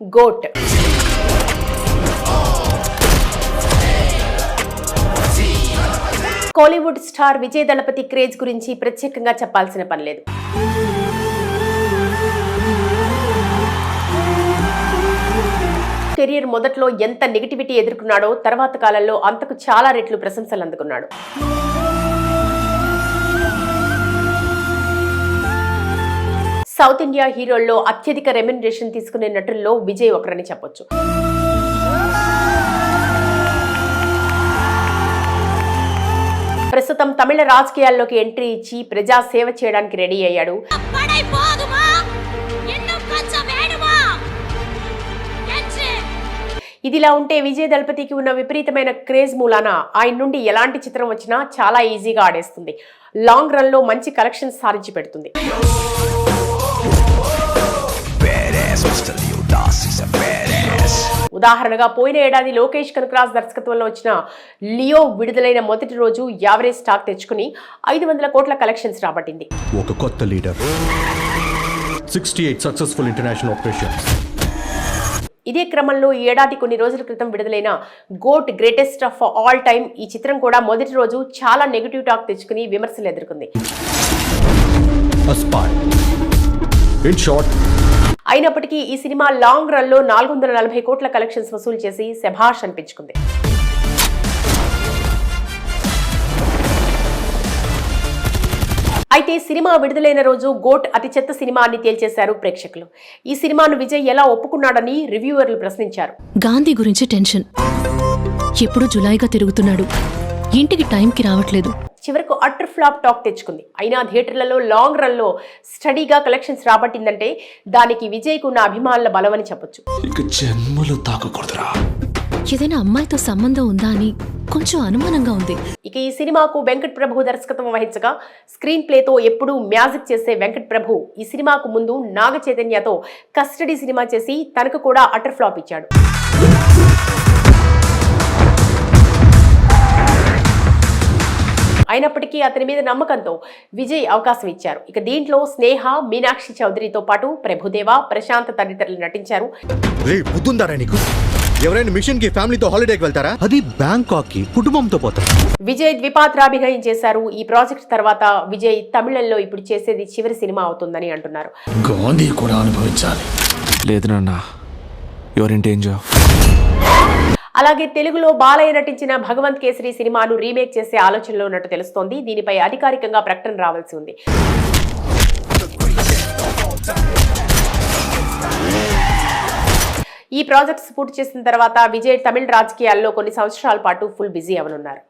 GOAT. Kollywood star Vijay Thalapathy craze గురించి ప్రత్యేకంగా చెప్పాల్సిన పని లేదు. కెరియర్ మొదట్లో ఎంత నెగిటివిటీ ఎదుర్కొన్నాడో తర్వాత కాలంలో అంతకు చాలా రెట్లు ప్రశంసలు అందుకున్నాడు సౌత్ ఇండియా హీరోల్లో అత్యధిక రెమ్యునరేషన్ తీసుకునే నటుల్లో విజయ్ ఒకరని చెప్పొచ్చు. ప్రస్తుతం తమిళ రాజకీయాల్లోకి ఎంట్రీ ఇచ్చి ప్రజా సేవ చేయడానికి రెడీ అయ్యాడు. ఇదిలా ఉంటే విజయ్ దళపతికి ఉన్న విపరీతమైన క్రేజ్ మూలాన ఆయన నుండి ఎలాంటి చిత్రం వచ్చినా చాలా ఈజీగా ఆడేస్తుంది. లాంగ్ రన్లో మంచి కలెక్షన్ సాధించి పెడుతుంది. ఉదాహరణగా పోయిన ఏడాది లోకేష్ కనకరాజ్ దర్శకత్వంలో వచ్చిన లియో విడుదలైన మొదటి రోజు యావరేజ్ స్టాక్ తెచ్చుకుని ఐదు వందల కోట్ల కలెక్షన్స్ రాబట్టింది. ఒక కొత్త leader. Sixty eight successful international operations ఇదే క్రమంలో ఈ ఏడాది కొన్ని రోజుల క్రితం విడుదలైన GOAT greatest of all time ఈ చిత్రం కూడా మొదటి రోజు చాలా నెగిటివ్ టాక్ తెచ్చుకుని విమర్శలు ఎదుర్కొంది. ఇన్ షార్ట్ అయినప్పటికీ ఈ సినిమా లాంగ్ రన్లో నాలుగు వందల నలభై కోట్ల కలెక్షన్స్ వసూలు చేసి శభాష్ అనిపించుకుంది. అయితే సినిమా విడుదలైన రోజు గోట్ అతి చెత్త సినిమా అని తేల్చేశారు ప్రేక్షకులు. ఈ సినిమాను విజయ్ ఎలా ఒప్పుకున్నాడని రివ్యూవర్లు ప్రశ్నించారు. గాంధీ గురించి టెన్షన్. ఎప్పుడు జులైగా తిరుగుతున్నాడు. ఇంటికి టైంకి రావట్లేదు. చివరకు అటర్ ఫ్లాప్ టాక్ తెచ్చుకుంది. అయినా థియేటర్లలో లాంగ్ రన్లో స్టడీగా కలెక్షన్స్ రాబట్టిందంటే దానికి విజయ్కు ఉన్న అభిమానుల బలమని చెప్పొచ్చు. ఇక జన్మలో తాకకూడదురా. ఏదైనా అమ్మాయితో సంబంధం ఉందా అని కొంచెం అనుమానంగా ఉంది. ఇక ఈ సినిమాకు వెంకట్ ప్రభు దర్శకత్వం వహించగా స్క్రీన్ ప్లేతో ఎప్పుడూ మ్యాజిక్ చేసే వెంకట్ ప్రభు ఈ సినిమాకు ముందు నాగ చైతన్యతో కస్టడీ సినిమా చేసి తనకు కూడా అటర్ ఫ్లాప్ ఇచ్చాడు. అయినప్పటికీ అతని మీద నమ్మకంతో విజయ్ అవకాశం ఇచ్చారు. ఇక దీంట్లో స్నేహ మీనాక్షి చౌదరితో పాటు ప్రభుదేవ ప్రశాంత్ తదితరులు నటించారు. రే బుద్ధుందారా నీకు? ఎవరైనా మిషన్కి ఫ్యామిలీతో హాలిడేకి వెళ్తారా? అది బ్యాంకాక్కి కుటుంబంతో పోతారు విజయ్ ద్విపాత్రాభినయం చేశారు. ఈ ప్రాజెక్ట్ తర్వాత విజయ్ తమిళంలో ఇప్పుడు చేసేది చివరి సినిమా అవుతుందని అంటున్నారు. గాంధీ కూడా అనుభవించాలి. లేదు నాన్న యువర్ ఇన్ డేంజర్ అలాగే తెలుగులో బాలయ్య నటించిన భగవంత్ కేసరి సినిమాను రీమేక్ చేసే ఆలోచనలో ఉన్నట్టు తెలుస్తోంది. దీనిపై అధికారికంగా ప్రకటన రావాల్సి ఉంది. ఈ ప్రాజెక్ట్స్ పూర్తి చేసిన తర్వాత విజయ్ తమిళ రాజకీయాల్లో కొన్ని సంవత్సరాల పాటు ఫుల్ బిజీ అవనున్నారు.